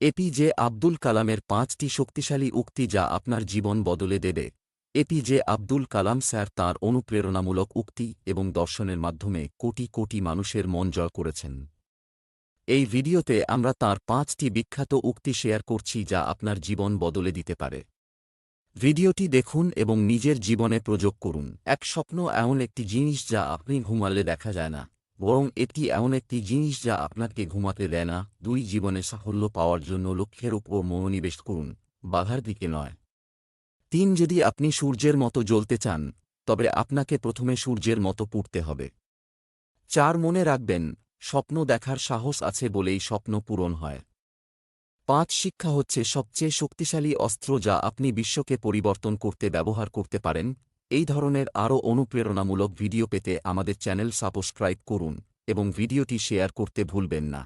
APJ Abdul কালামের পাঁচটি শক্তিশালী উক্তি যা আপনার জীবন বদলে দেবে। এপিজে আব্দুল কালাম স্যার তাঁর অনুপ্রেরণামূলক উক্তি এবং দর্শনের মাধ্যমে কোটি কোটি মানুষের মন জয় করেছেন। এই ভিডিওতে আমরা তাঁর পাঁচটি বিখ্যাত উক্তি শেয়ার করছি যা আপনার জীবন বদলে দিতে পারে। ভিডিওটি দেখুন এবং নিজের জীবনে প্রয়োগ করুন। এক স্বপ্ন এমন একটি জিনিস যা আপনি ঘুমালে দেখা যায় না। বরং এটি এমন একটি জিনিস যা আপনাকে ঘুমাতে দেয় না। দুই, জীবনে সাফল্য পাওয়ার জন্য লক্ষ্যের উপর মনোনিবেশ করুন, বাধার দিকে নয়। তিন, যদি আপনি সূর্যের মতো জ্বলতে চান, তবে আপনাকে প্রথমে সূর্যের মতো পুড়তে হবে। চার, মনে রাখবেন, স্বপ্ন দেখার সাহস আছে বলেই স্বপ্ন পূরণ হয়। পাঁচ, শিক্ষা হচ্ছে সবচেয়ে শক্তিশালী অস্ত্র যা আপনি বিশ্বকে পরিবর্তন করতে ব্যবহার করতে পারেন। এই ধরনের আরও অনুপ্রেরণামূলক ভিডিও পেতে আমাদের চ্যানেল সাবস্ক্রাইব করুন এবং ভিডিওটি শেয়ার করতে ভুলবেন না।